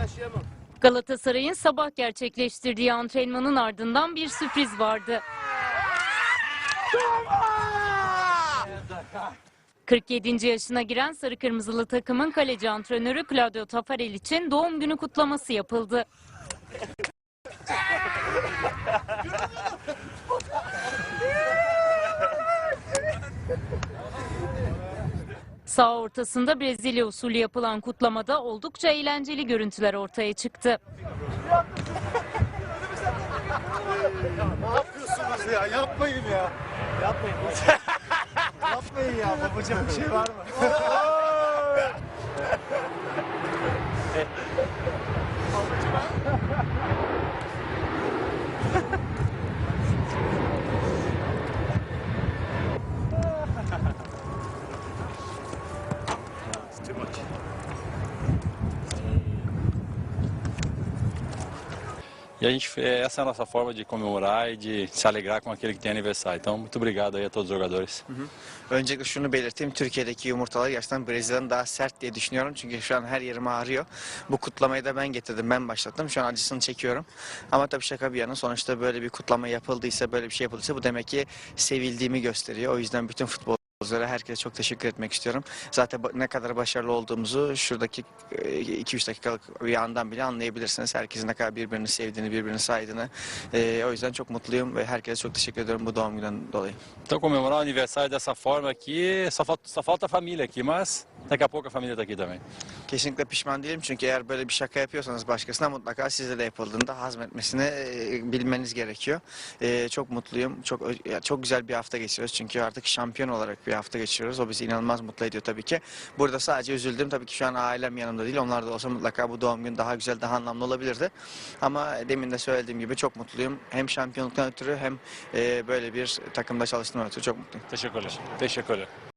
yaşayamam. Galatasaray'ın sabah gerçekleştirdiği antrenmanın ardından bir sürpriz vardı. 47. yaşına giren sarı kırmızılı takımın kaleci antrenörü Claudio Tafarel için doğum günü kutlaması yapıldı. Sağ ortasında Brezilya usulü yapılan kutlamada oldukça eğlenceli görüntüler ortaya çıktı. Ne yapıyorsunuz ya? Yapmayın ya. Yapmayın. Yapmayın ya. Babacığım bir şey var mı? E a gente, essa é a nossa forma de comemorar e de se alegrar com aquele que tem aniversário. Então, muito obrigado aí a todos os jogadores. Öncelikle şunu belirteyim. Türkiye'deki yumurtalar gerçekten Brezilya'dan daha sert diye düşünüyorum. Çünkü şu an her yerim ağrıyor. Bu kutlamayı da ben getirdim. Ben başlattım. Şu an acısını çekiyorum. Ama tabii şaka bir yana sonuçta böyle bir kutlama yapıldıysa, böyle bir şey yapıldıysa bu demek ki sevildiğimi gösteriyor. O yüzden bütün futbolculara herkese çok teşekkür etmek istiyorum. Zaten ne kadar başarılı olduğumuzu şuradaki 2-3 dakikalık bir andan bile anlayabilirsiniz. Herkesin ne kadar birbirini sevdiğini, birbirini saydığını. Ee, o yüzden çok mutluyum ve herkese çok teşekkür ediyorum bu doğum günden dolayı. Então, comemorar o aniversário dessa forma aqui, só falta, só falta a família aqui, mas daqui a pouco a família está aqui também. Kesinlikle pişman değilim çünkü eğer böyle bir şaka yapıyorsanız başkasına mutlaka size de yapıldığında hazmetmesini e, bilmeniz gerekiyor. E, çok mutluyum. Çok çok güzel bir hafta geçiriyoruz çünkü artık şampiyon olarak bir hafta geçiriyoruz. O bizi inanılmaz mutlu ediyor tabii ki. Burada sadece üzüldüm tabii ki şu an ailem yanımda değil. Onlar da olsa mutlaka bu doğum günü daha güzel, daha anlamlı olabilirdi. Ama demin de söylediğim gibi çok mutluyum. Hem şampiyonluktan ötürü hem e, böyle bir takımda çalıştığım ötürü çok mutluyum. Teşekkürler. Teşekkürler.